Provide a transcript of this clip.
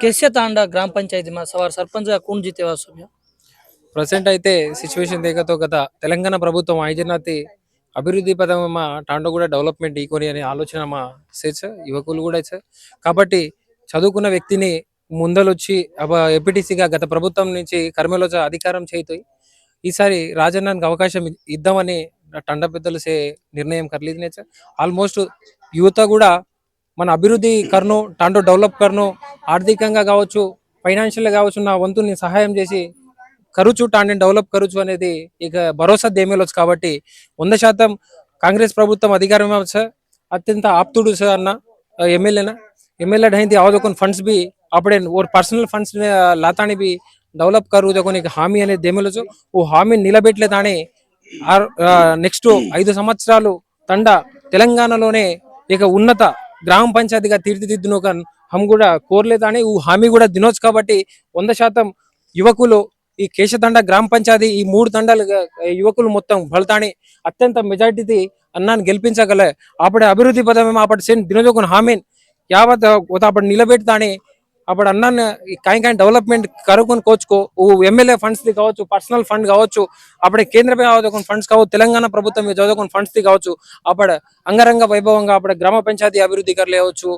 కెసే తాండా గ్రామ పంచాయతీ మా ಪಂಚಾಯತಿ సర్పంచ్గా కూన్ ಜಿತೇವಾ ಸೌಮ್ಯ ప్రజెంట్ అయితే సిచ్యువేషన్ దిగతో గత తెలంగాణ ప్రభుత్వం ఐజనాతి అభివృద్ధి పదం మా టాండో కూడా డెవలప్మెంట్ ఈ కొని అనే ఆలోచన మా సేచ యువకులు కూడా సార్ కాబట్టి చదువుకున్న వ్యక్తిని ముందలొచ్చి ఎపిటిసిగా గత ప్రభుత్వం నుంచి కర్మలోచ అధికారం చేయితోయి ఈసారి రాజన్నానికి అవకాశం ఇద్దామని టండ పెద్దలు సే నిర్ణయం కర్లేదు నేచ ఆల్మోస్ట్ యువత కూడా మన అభివృద్ధి కర్ను టాండో డెవలప్ కర్ను ఆర్థికంగా కావచ్చు ఫైనాన్షియల్గా కావచ్చు నా వంతుని సహాయం చేసి కరుచు టాండెన్ డెవలప్ కరుచు అనేది ఇక భరోసా దేమేలొచ్చు కాబట్టి వంద శాతం కాంగ్రెస్ ప్రభుత్వం అధికారం సార్ అత్యంత ఆప్తుడు సార్ అన్న ఎమ్మెల్యేనా ఎమ్మెల్యే ढाई आवाज कोन फंड्स भी अपने और पर्सनल फंड्स लातानी भी డెవలప్ కరు కొన్ని హామీ అనేది దేమేలొచ్చు ఓ హామీ నిలబెట్టలే తానే నెక్స్ట్ ఐదు సంవత్సరాలు తండ తెలంగాణలోనే ఇక ఉన్నత గ్రామ పంచాయతీగా తీర్చిదిద్దును కన్ హమ్ కూడా కోరలేదని ఈ హామీ కూడా దినోచ్చు కాబట్టి వంద శాతం యువకులు ఈ కేశతండ గ్రామ పంచాయతీ ఈ మూడు తండాలు యువకులు మొత్తం ఫలితాన్ని అత్యంత మెజార్టీ అన్నాన్ని గెలిపించగల. అప్పుడే అభివృద్ధి పదమేమో అప్పటి సేన్ దినోజోకుని హామీన్ యావత్ అప్పుడు నిలబెడతాని అప్పుడు అన్నాన్ని కాయి కాయి డెవలప్మెంట్ కరుకొని కోచుకో. ఎమ్మెల్యే ఫండ్స్ ది కావచ్చు పర్సనల్ ఫండ్ కావచ్చు అప్పుడే కేంద్ర చదువుకున్న ఫండ్స్ కావచ్చు తెలంగాణ ప్రభుత్వం చదువుకున్న ఫండ్స్ ది కావచ్చు అప్పుడు అంగరంగ వైభవంగా అప్పుడు గ్రామ పంచాయతీ అభివృద్ధి కరలేవచ్చు